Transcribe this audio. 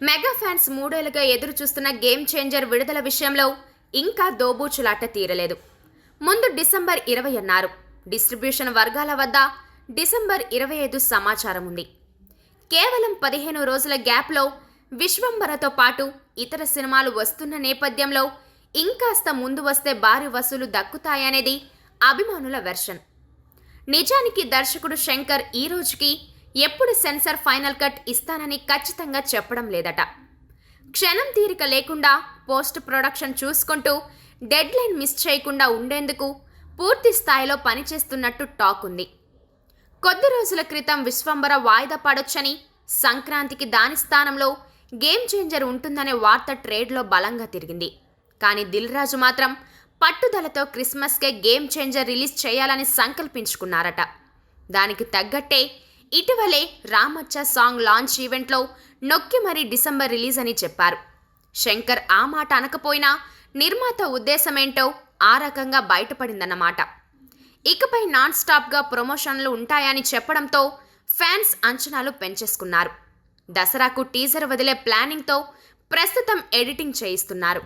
Mega fans మూడేళ్ళుగా ఎదురు చూస్తున్న game changer విడుదల విషయంలో ఇంకా దోబూచులాట తీరలేదు. ముందు డిసెంబర్ ఇరవై అన్నారు. డిస్ట్రిబ్యూషన్ వర్గాల వద్ద డిసెంబర్ ఇరవై ఐదు సమాచారం ఉంది. కేవలం పదిహేను రోజుల గ్యాప్లో విశ్వంబరతో పాటు ఇతర సినిమాలు వస్తున్న నేపథ్యంలో ఇంకాస్త ముందు వస్తే భారీ వసూలు దక్కుతాయనేది అభిమానుల వెర్షన్. నిజానికి దర్శకుడు శంకర్ ఈ రోజుకి ఎప్పుడు సెన్సార్ ఫైనల్ కట్ ఇస్తానని ఖచ్చితంగా చెప్పడం లేదట. క్షణం తీరిక లేకుండా పోస్ట్ ప్రొడక్షన్ చూసుకుంటూ డెడ్ లైన్ మిస్ చేయకుండా ఉండేందుకు పూర్తి స్థాయిలో పనిచేస్తున్నట్టు టాక్ ఉంది. కొద్ది రోజుల క్రితం విశ్వంబర వాయిదా పడొచ్చని సంక్రాంతికి దాని స్థానంలో గేమ్ చేంజర్ ఉంటుందనే వార్త ట్రేడ్లో బలంగా తిరిగింది. కానీ దిల్ రాజు మాత్రం పట్టుదలతో క్రిస్మస్కే గేమ్ చేంజర్ రిలీజ్ చేయాలని సంకల్పించుకున్నారట. దానికి తగ్గట్టే ఇటీవలే రామచ్చ సాంగ్ లాంచ్ ఈవెంట్లో నొక్కి మరీ డిసెంబర్ రిలీజ్ అని చెప్పారు. శంకర్ ఆ మాట అనకపోయినా నిర్మాత ఉద్దేశమేంటో ఆ రకంగా బయటపడిందన్నమాట. ఇకపై నాన్ స్టాప్గా ప్రమోషన్లు ఉంటాయని చెప్పడంతో ఫ్యాన్స్ అంచనాలు పెంచేసుకున్నారు. దసరాకు టీజర్ వదిలే ప్లానింగ్తో ప్రస్తుతం ఎడిటింగ్ చేయిస్తున్నారు.